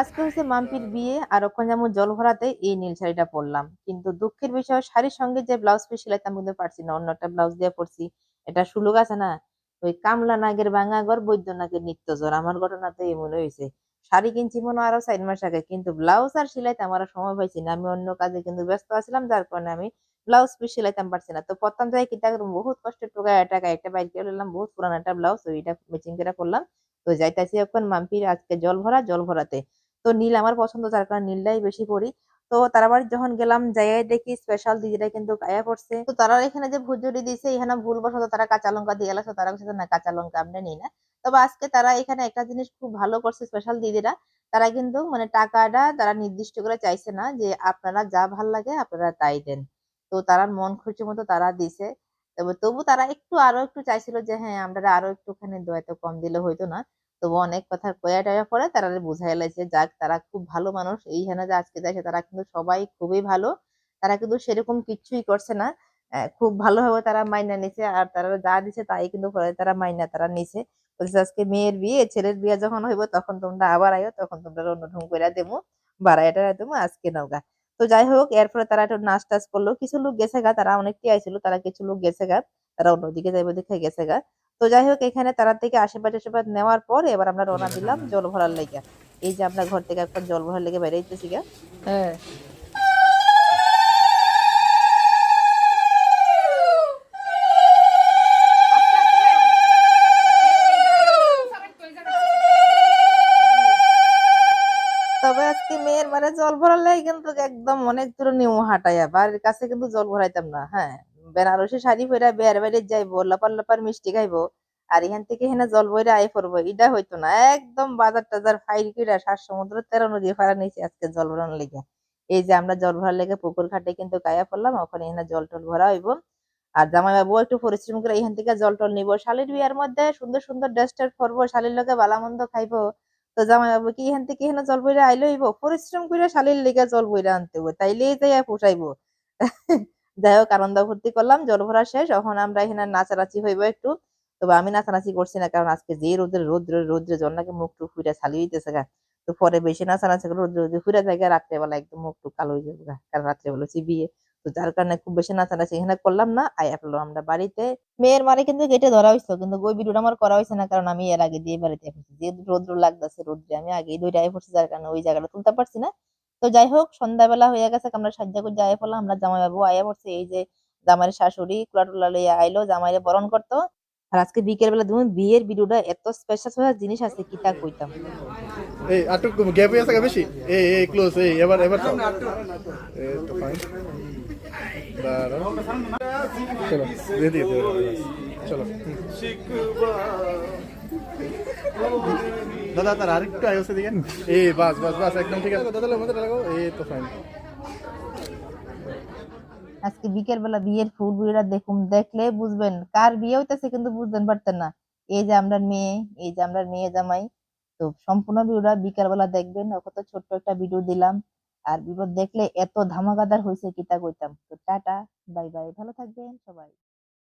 আজকে মাম্পির বিয়ে, আর যেমন জল ভরাতে এই নীল শাড়িটা পরলাম। কিন্তু দুঃখের বিষয়, শাড়ির সঙ্গে যে ব্লাউজ পিস সেলাইতাম কিন্তু পারছি না। অন্য একটা ব্লাউজ দিয়ে পরছি। এটা সুলুক আছে না? ওই কামলা নাগের ভাঙা ঘর নিত্য জ্বর। আমার ঘটনা তো এমন হয়েছে। শাড়ি কিনছি মনে আরও চার মাস আগে, কিন্তু ব্লাউজ আর সেলাইতে আমার সময় পাইছি না। আমি অন্য কাজে কিন্তু ব্যস্ত আছিলাম, যার কারণে আমি ব্লাউজ পিস সেলাইতাম পারছি না। তো প্রথম যাই কিতা করব বহুত কষ্টের টোকা টাকা একটা বাইর করে নিলাম, বহুত পুরান একটা ব্লাউজ ওইটা ম্যাচিং করে করলাম। তো যাইতাছি এখন মাম্পির আজকে জল ভরা, জল ভরাতে। তো নীল আমার পছন্দ, যার কারণে নীলটাই বেশি পরি। তো তারা বাড়ি যখন গেলাম যাই দেখি স্পেশাল দিদিরা কিন্তু আয়া পড়ছে তো তারা এখানে যে ভুজুরি দিছে, এখানে ভুল বসত তারা কাঁচা লঙ্কা দিয়ে গেছে তারা বলছে না, কাঁচা লঙ্কা আমরা নিই না। তবে আজকে তারা এখানে একটা জিনিস খুব ভালো করছে স্পেশাল দিদিরা। তারা কিন্তু মানে টাকাটা তারা নির্দিষ্ট করে চাইছে না যে, আপনারা যা ভালো লাগে আপনারা তাই দেন। তো তারা মন খুশি মতো তারা দিছে। তবে তবু তারা একটু আরও একটু চাইছিল যে হ্যাঁ আমরা আরও একটুখানি দয়াতে কম দিলে হইতো না। তবু অনেক কথা কয়া টয়া পরে তারা বুঝাই লাইছে, যাক, তারা খুব ভালো মানুষ। এই এইখানে যে আজকে দেখে তারা কিন্তু সবাই খুবই ভালো। তারা কিন্তু সেরকম কিছুই করছে না। খুব ভালোভাবে তারা মাইনা নিছে। আর তারা যা দিছে তাই কিন্তু তারা মাইনা তারা নিছে। বলছে, আজকে মেয়ের বিয়ে, ছেলের বিয়ে যখন হইব তখন তোমরা আবার আইও, তখন তোমরা অন্যরকম করে দেবো বাড়াইটা দেবো আজকে নৌকা তো যাই হোক এরপরে তারা একটু নাচ টাচ করল। কিছু লোক গেছে গা, তারা অনেকটি আইছিল তারা কিছু লোক গেছে গা, তারা অন্যদিকে যাইব দেখে গেছে গা। তো যাই হোক এখানে তারা থেকে আশীর্বাদ আশীর্বাদ নেওয়ার পর এবার আমরা রওনা দিলাম জল ভরার লেগে। এই যে আমরা ঘর থেকে একবার জল ভরার লেগে বেরিয়েছি গা। হ্যাঁ। তবে আজকে মেয়ের মানে জল ভরার লাগে কিন্তু একদম অনেক দূর নিয়ম হাঁটাইয়া, বাড়ির কাছে কিন্তু জল ভরাইতাম না হ্যাঁ? বেনারসি শাড়ি পরে বের বাইরে যাইবো, লাপার লাপার মিষ্টি খাইবো, আর এখান থেকে এখানে জল বইরে আয় পড়ব, এটা হইতো না। একদম বাজার টাজার ফাইল কিরা সার সমুদ্র তেরো নদী ফারা নিয়েছি আজকে জল ভরানোর লেগে। এই যে আমরা জল ভরার লেগে পুকুর ঘাটে কিন্তু গায়া পড়লাম, ওখানে এখানে জল টল ভরা হইব। আর জামাই বাবু একটু পরিশ্রম করে এখান থেকে জল টল নিবো। শালির বিয়ার মধ্যে সুন্দর সুন্দর ড্রেস টেস পরবো, শালির লোকে বালামন্দ খাইবো। তো জামাই বাবু কি এখান থেকে এখানে জল বইরা আইলে হইব? পরিশ্রম করে শালির লেগে জল বইরা আনতে হইব তাইলেই যাই পোষাইবো। যাই হোক আনন্দ ফুর্তি করলাম জল ভরা শেষ। এখন আমরা এখানে নাচানাচি হইব একটু। তবে আমি নাচানাচি করছি না কারণ আজকে যে রোদ্রে রোদ্রে রোদ্রে জল নাকি মুখ টুক ফুইরা ছালি হইতেছে গা। তো পরে বেশি নাচানাচি করে রোদ্রে রোদ্রে ফুইরা যায় গা, রাত্রেবেলা একদম মুখ টুক কালো হয়ে যাবে কারণ রাত্রেবেলা হচ্ছে বিয়ে। তো যার কারণে খুব বেশি না নাচানাচি এখানে করলাম না আয়া ফেললাম আমরা বাড়িতে। মেয়ের মারে কিন্তু গেটে ধরা হয়েছিল কিন্তু ওই ভিডিওটা আমার করা হয়েছে না, কারণ আমি এর আগে দিয়ে বাড়িতে এসেছি যে রোদ্র লাগতেছে, রোদ্রে আমি আগেই দুইটা আয় পড়ছি, যার কারণে ওই জায়গাটা তুলতে পারছি না। তো যাই হোক, সন্ধ্যাবেলা হয়ে গেছে, আমরা সাজ্জা করে আয়া পড়লাম, আমরা জামাই বাবু আয়া পড়ছে, এই যে জামাইয়ের শাশুড়ি কুলাটুলা লইয়া আইলো, জামাইরে বরণ করতো। আর আজকে বিকেল বেলা তুমি বিয়ের ভিডিওটা এত স্পেশাল স্পেশাল জিনিস আছে, কি তা কইতাম। এই আটু গ্যাপ হয়ে আছে বেশি? এই এই ক্লোজ এই, এবার এবার চাও এই তো ফাইন চলো চলো। দাদা, তার আরেকটু আয়োসে দিকে এই, বাস বাস বাস, একদম ঠিক আছে। দাদা লাগাও এই তো ফাইন আজকে বিকেল বেলা বিয়ের ফুল বুড়িরা দেখুন দেখলে বুঝবেন কার বিয়ে হইতেছে কিন্তু বুঝতেন পারতেন না। এই যে আমরা মেয়ে, এই যে আমরা মেয়ে জামাই, তো সম্পূর্ণ ভিডিওটা বিকেল বেলা দেখবেন, ওকে তো ছোট্ট একটা ভিডিও দিলাম। আর ভিডিও দেখলে এত ধামাকাদার হয়েছে কিতা কইতাম। তো টাটা, বাই বাই, ভালো থাকবেন সবাই।